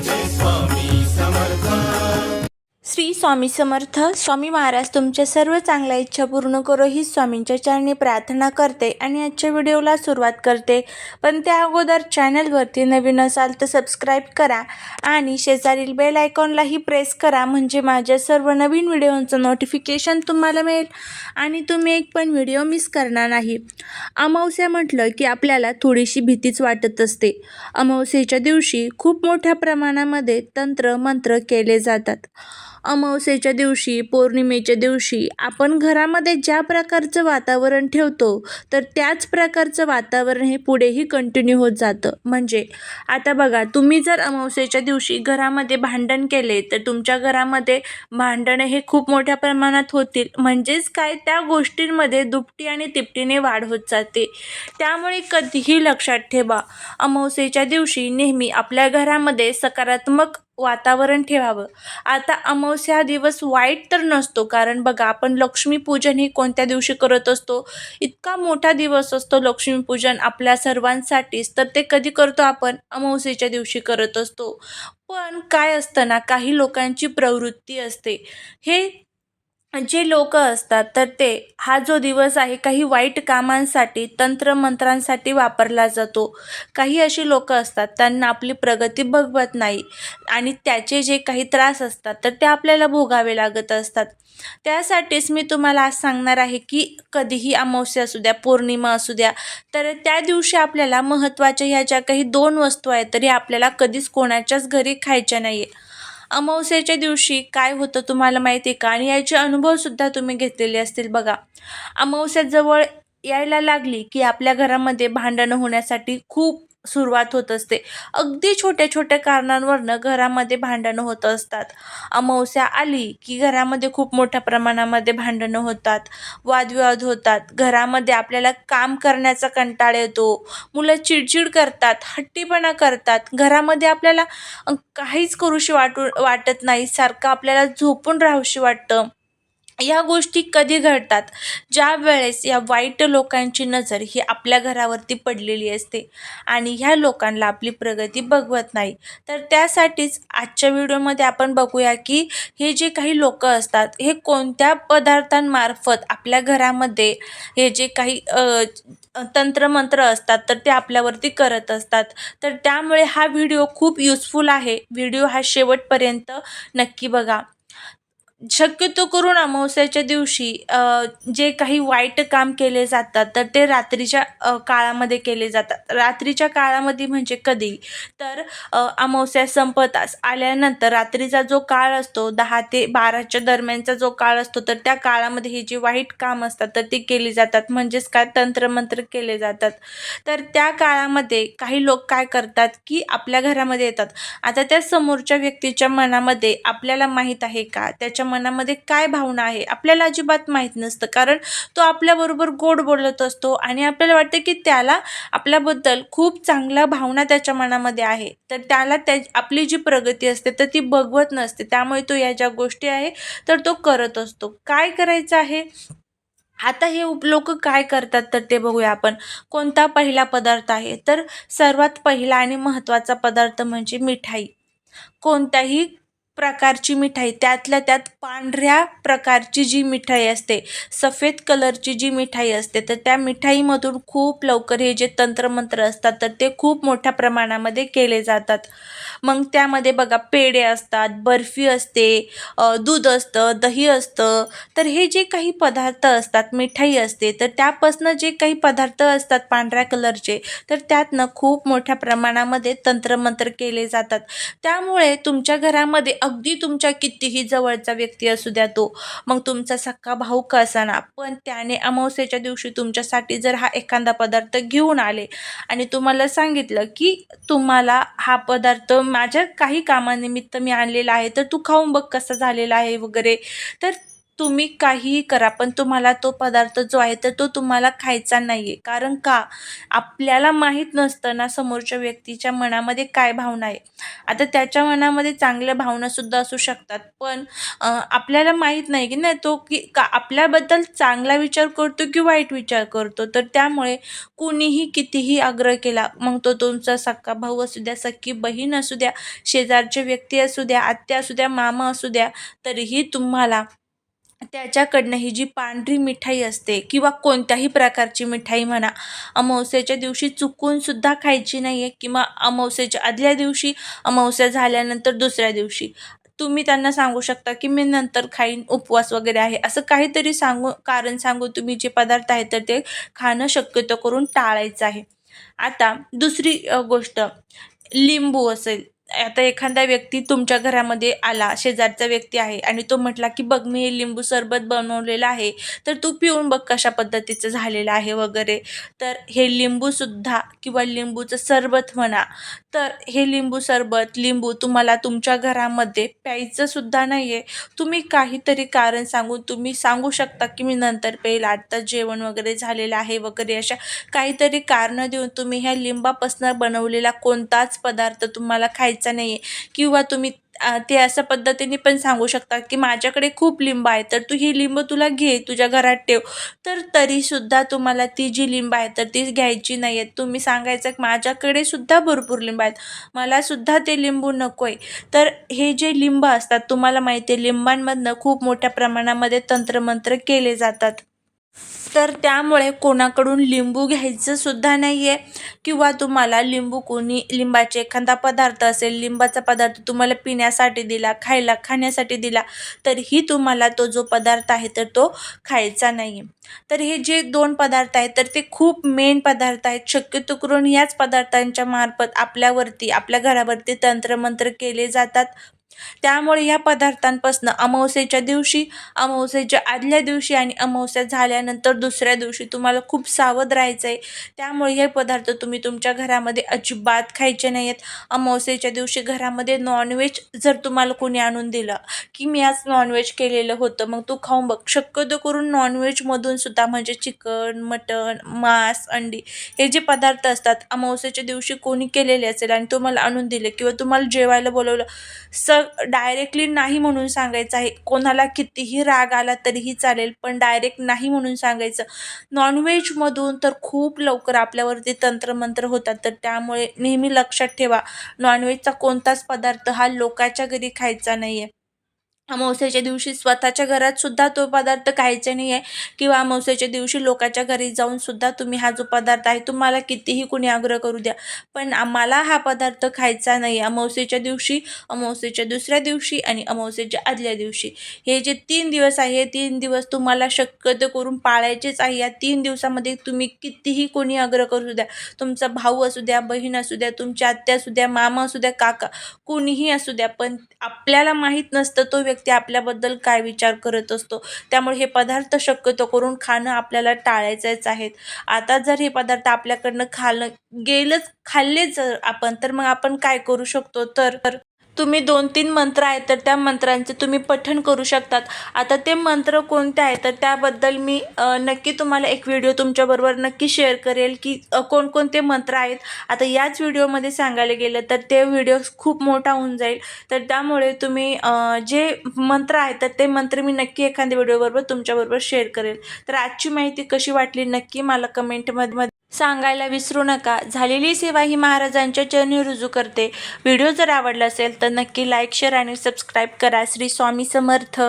this one. Shri Swami Samarth Swami Maharaj तुमच्या सर्व चांगल्या इच्छा पूर्ण करो ही स्वामींच्या चरणी प्रार्थना करते आणि आजच्या व्हिडिओला सुरुवात करते. पण त्या अगोदर चॅनलवरती नवीन असाल तर सबस्क्राईब करा आणि शेजारील बेल आयकॉनलाही प्रेस करा म्हणजे माझ्या सर्व नवीन व्हिडिओंचं नोटिफिकेशन तुम्हाला मिळेल आणि तुम्ही एक पण व्हिडिओ मिस करणार नाही. अमावस्या म्हटलं की आपल्याला थोडीशी भीतीच वाटत असते. अमावस्येच्या दिवशी खूप मोठ्या प्रमाणामध्ये तंत्र मंत्र केले जातात. अमावस्येच्या दिवशी पौर्णिमेच्या दिवशी आपण घरामध्ये ज्या प्रकारचं वातावरण ठेवतो तर त्याच प्रकारचं वातावरण हे पुढेही कंटिन्यू होत जातं. म्हणजे आता बघा तुम्ही जर अमावस्येच्या दिवशी घरामध्ये भांडण केले तर तुमच्या घरामध्ये भांडणं हे खूप मोठ्या प्रमाणात होतील. म्हणजेच काय? त्या गोष्टींमध्ये दुपटी आणि तिपटीने वाढ होत जाते. त्यामुळे कधीही लक्षात ठेवा अमावस्येच्या दिवशी नेहमी आपल्या घरामध्ये सकारात्मक वातावरण ठेवावं. आता अमावस्या हा दिवस वाईट तर नसतो कारण बघा आपण लक्ष्मीपूजन हे कोणत्या दिवशी करत असतो? इतका मोठा दिवस असतो लक्ष्मीपूजन आपल्या सर्वांसाठीच तर ते कधी करतो आपण? अमावस्येच्या दिवशी करत असतो. पण काय असतं ना काही लोकांची प्रवृत्ती असते. हे जे लोक असतात तर ते हा जो दिवस आहे काही वाईट कामांसाठी तंत्रमंत्रांसाठी वापरला जातो. काही अशी लोक असतात त्यांना आपली प्रगती बघवत नाही आणि त्याचे जे काही त्रास असतात तर ते आपल्याला भोगावे लागत असतात. त्यासाठीच मी तुम्हाला आज सांगणार आहे की कधीही अमावस्या असू द्या पौर्णिमा असू द्या तर त्या दिवशी आपल्याला महत्त्वाच्या ह्या ज्या काही दोन वस्तू आहेत तरी आपल्याला कधीच कोणाच्याच घरी खायच्या नाही आहे अमावस्याच्या दिवशी काय होतं तुम्हाला माहिती आहे का? आणि याचे अनुभवसुद्धा तुम्ही घेतलेले असतील बघा. अमावस्याजवळ यायला लागली की आपल्या घरामध्ये भांडणं होण्यासाठी खूप सुरुवात होत असते. अगदी छोट्या छोट्या कारणांवरनं घरामध्ये भांडणं होत असतात. अमावस्या आली की घरामध्ये खूप मोठ्या प्रमाणामध्ये भांडणं होतात. वादविवाद होतात. घरामध्ये आपल्याला काम करण्याचा कंटाळा येतो. मुलं चिडचिड करतात हट्टीपणा करतात. घरामध्ये आपल्याला काहीच करूशी वाटू वाटत नाही. सारखं आपल्याला झोपून राहूशी वाटतं. या गोष्टी कधी घडतात? ज्या वेळेस या वाईट लोकांची नजर ही आपल्या घरावरती पडलेली असते आणि ह्या लोकांना आपली प्रगती बघवत नाही. तर त्यासाठीच आजच्या व्हिडिओमध्ये आपण बघूया की हे जे काही लोक असतात हे कोणत्या पदार्थांमार्फत आपल्या घरामध्ये हे जे काही तंत्रमंत्र असतात तर ते आपल्यावरती करत असतात. तर त्यामुळे हा व्हिडिओ खूप युजफुल आहे. व्हिडिओ हा शेवटपर्यंत नक्की बघा. शक्यतो करून अमावस्याच्या दिवशी जे काही वाईट काम केले जातात तर ते रात्रीच्या काळामध्ये केले जातात. रात्रीच्या काळामध्ये म्हणजे कधी? तर अमावस्या संपतास आल्यानंतर रात्रीचा जो काळ असतो दहा ते बाराच्या दरम्यानचा जो काळ असतो तर त्या काळामध्ये हे जे वाईट काम असतात तर ते केली जातात. म्हणजेच काय? तंत्रमंत्र केले जातात. तर त्या काळामध्ये काही लोक काय करतात की आपल्या घरामध्ये येतात. आता त्या समोरच्या व्यक्तीच्या मनामध्ये आपल्याला माहीत आहे का? त्याच्या मनामध्ये काय भावना आहे आपल्याला अजिबात माहीत नसतं. कारण तो आपल्याबरोबर गोड बोलत असतो आणि आपल्याला वाटतं की त्याला आपल्याबद्दल खूप चांगल्या भावना त्याच्या मनामध्ये आहे. तर त्याला त्या आपली जी प्रगती असते तर ती बघवत नसते. त्यामुळे तो या ज्या गोष्टी आहे तर तो करत असतो. काय करायचं आहे? आता हे लोक काय करतात तर ते बघूया आपण. कोणता पहिला पदार्थ आहे? तर सर्वात पहिला आणि महत्त्वाचा पदार्थ म्हणजे मिठाई. कोणत्याही प्रकारची मिठाई त्यातल्या त्यात पांढऱ्या प्रकारची जी मिठाई असते सफेद कलरची जी मिठाई असते तर त्या मिठाईमधून खूप लवकर हे जे तंत्रमंत्र असतात तर ते खूप मोठ्या प्रमाणामध्ये केले जातात. मग त्यामध्ये बघा पेढे असतात बर्फी असते दूध असतं दही असतं. तर हे जे काही पदार्थ असतात मिठाई असते तर त्यापासनं जे काही पदार्थ असतात पांढऱ्या कलरचे तर त्यातनं खूप मोठ्या प्रमाणामध्ये तंत्रमंत्र केले जातात. त्यामुळे तुमच्या घरामध्ये अगदी तुमच्या कितीही जवळचा व्यक्ती असू द्या तो मग तुमचा सख्खा भाऊ का असाना पण त्याने अमावस्येच्या दिवशी तुमच्यासाठी जर हा एखादा पदार्थ घेऊन आले आणि तुम्हाला सांगितलं की तुम्हाला हा पदार्थ माझ्या काही कामानिमित्त मी आणलेला आहे तर तू खाऊन बघ कसा झालेला आहे वगैरे तर तुम्ही काहीही करा पण तुम्हाला तो पदार्थ जो आहे तर तो तुम्हाला खायचा नाही आहे कारण का? आपल्याला माहीत नसतं ना समोरच्या व्यक्तीच्या मनामध्ये काय भावना आहे. आता त्याच्या मनामध्ये चांगल्या भावनासुद्धा असू शकतात पण आपल्याला माहीत नाही की नाही तो की का आपल्याबद्दल चांगला विचार करतो की वाईट विचार करतो? तर त्यामुळे कुणीही कितीही आग्रह केला मग तो तुमचा सक्का भाऊ असू द्या सख्खी बहीण असू द्या शेजारचे व्यक्ती असू द्या आत्या असू द्या मामा असू द्या तरीही तुम्हाला त्याच्याकडनं ही जी पांढरी मिठाई असते किंवा कोणत्याही प्रकारची मिठाई म्हणा अमावस्येच्या दिवशी चुकूनसुद्धा खायची नाही आहे किंवा अमावस्येच्या आदल्या दिवशी अमावस्या झाल्यानंतर दुसऱ्या दिवशी. तुम्ही त्यांना सांगू शकता की मी नंतर खाईन उपवास वगैरे आहे. असं काहीतरी सांगू कारण सांगू तुम्ही जे पदार्थ आहे तर ते खाणं शक्यतो करून टाळायचं आहे. आता दुसरी गोष्ट लिंबू असेल. आता एखादा व्यक्ती तुमच्या घरामध्ये आला शेजारचा व्यक्ती आहे आणि तो म्हटला की बघ मी हे लिंबू सरबत बनवलेलं आहे तर तू पिऊन बघ कशा पद्धतीचं झालेलं आहे वगैरे. तर हे लिंबूसुद्धा किंवा लिंबूचं सरबत म्हणा तर हे लिंबू सरबत लिंबू तुम्हाला तुमच्या घरामध्ये प्यायचंसुद्धा नाही आहे तुम्ही काहीतरी कारण सांगून तुम्ही सांगू शकता की मी नंतर पेल आत्ता जेवण वगैरे झालेलं आहे वगैरे अशा काहीतरी कारणं देऊन तुम्ही ह्या लिंबापासून बनवलेला कोणताच पदार्थ तुम्हाला खायचा नाही आहे किंवा तुम्ही ते अशा पद्धतीने पण सांगू शकता की माझ्याकडे खूप लिंब आहे तर तू ही लिंब तुला घे तुझ्या घरात ठेव. तर तरीसुद्धा तुम्हाला ती जी लिंब आहे तर ती घ्यायची नाही आहेत तुम्ही सांगायचं की माझ्याकडे सुद्धा भरपूर लिंब आहेत. मला सुद्धा ते लिंबू नको आहे तर हे जे लिंब असतात तुम्हाला माहिती आहे लिंबांमधनं खूप मोठ्या प्रमाणामध्ये तंत्रमंत्र केले जातात. तर त्यामुळे कोणाकडून लिंबू घ्यायचं सुद्धा नाही आहे किंवा तुम्हाला लिंबू कोणी लिंबाचे एखादा पदार्थ असेल लिंबाचा पदार्थ तुम्हाला पिण्यासाठी दिला खायला खाण्यासाठी दिला तरीही तुम्हाला तो जो पदार्थ आहे तर तो खायचा नाही आहे तर हे जे दोन पदार्थ आहेत तर ते खूप मेन पदार्थ आहेत. शक्यतो करून याच पदार्थांच्या मार्फत आपल्यावरती आपल्या घरावरती तंत्रमंत्र केले जातात. त्यामुळे या पदार्थांपासून अमावस्येच्या दिवशी अमावस्येच्या आदल्या दिवशी आणि अमावस्या झाल्यानंतर दुसऱ्या दिवशी तुम्हाला खूप सावध राहायचं आहे त्यामुळे हे पदार्थ तुम्ही तुमच्या घरामध्ये अजिबात खायचे नाही आहेत अमावस्येच्या दिवशी घरामध्ये नॉनव्हेज जर तुम्हाला कोणी आणून दिलं की मी आज नॉनव्हेज केलेलं होतं मग तू खाऊन बघ. शक्यतो करून नॉनव्हेजमधून सुद्धा म्हणजे चिकन मटण मांस अंडी हे जे पदार्थ असतात अमावस्येच्या दिवशी कोणी केलेले असेल आणि तुम्हाला आणून दिले किंवा तुम्हाला जेवायला बोलवलं स डायरेक्टली नाही म्हणून सांगायचं आहे. कोणाला कितीही राग आला तरीही चालेल पण डायरेक्ट नाही म्हणून सांगायचं. नॉनव्हेजमधून तर खूप लवकर आपल्यावरती तंत्रमंत्र होतात. तर त्यामुळे नेहमी लक्षात ठेवा नॉनव्हेजचा कोणताच पदार्थ हा लोकाच्या घरी खायचा नाही आहे अमावस्येच्या दिवशी स्वतःच्या घरात सुद्धा तो पदार्थ खायचा नाही आहे किंवा अमावस्येच्या दिवशी लोकाच्या घरी जाऊन सुद्धा तुम्ही हा जो पदार्थ आहे तुम्हाला कितीही कुणी आग्रह करू द्या पण आम्हाला हा पदार्थ खायचा नाही अमावस्येच्या दिवशी अमावस्येच्या दुसऱ्या दिवशी आणि अमावस्येच्या आदल्या दिवशी. हे जे तीन दिवस आहे हे तीन दिवस तुम्हाला शक्यतो करून पाळायचेच आहे. या तीन दिवसामध्ये तुम्ही कितीही कोणी आग्रह करू द्या. तुमचा भाऊ असू द्या बहीण असू द्या तुमची आत्या असू द्या मामा असू द्या काका कोणीही असू द्या पण आपल्याला माहीत नसतं तो व्यक्ती आपल्याबद्दल काय विचार करत असतो त्यामुळे हे पदार्थ शक्यतो करून खाणं आपल्याला टाळायचंच आहेत. आता जर हे पदार्थ आपल्याकडनं खाल्लं गेलंच खाल्लेच जर आपण तर मग आपण काय करू शकतो? तर तुम्ही दोन तीन मंत्र आहेत तर त्या मंत्रांचे तुम्ही पठण करू शकतात. आता ते मंत्र कोणते आहेत तर त्याबद्दल मी नक्की तुम्हाला एक व्हिडिओ तुमच्याबरोबर नक्की शेअर करेल की कोणकोणते मंत्र आहेत. आता याच व्हिडिओमध्ये सांगायला गेलं तर ते व्हिडिओ खूप मोठा होऊन जाईल. तर त्यामुळे तुम्ही जे मंत्र आहेत तर ते मंत्र मी नक्की एखाद्या व्हिडिओबरोबर तुमच्याबरोबर शेअर करेल. तर आजची माहिती कशी वाटली नक्की मला कमेंटमध्ये सांगायला विसरू नका. झालेली सेवा ही महाराजांच्या चरणी रुजू करते. व्हिडिओ जर आवडला असेल तर नक्की लाईक शेअर आणि सबस्क्राईब करा. श्री स्वामी समर्थ.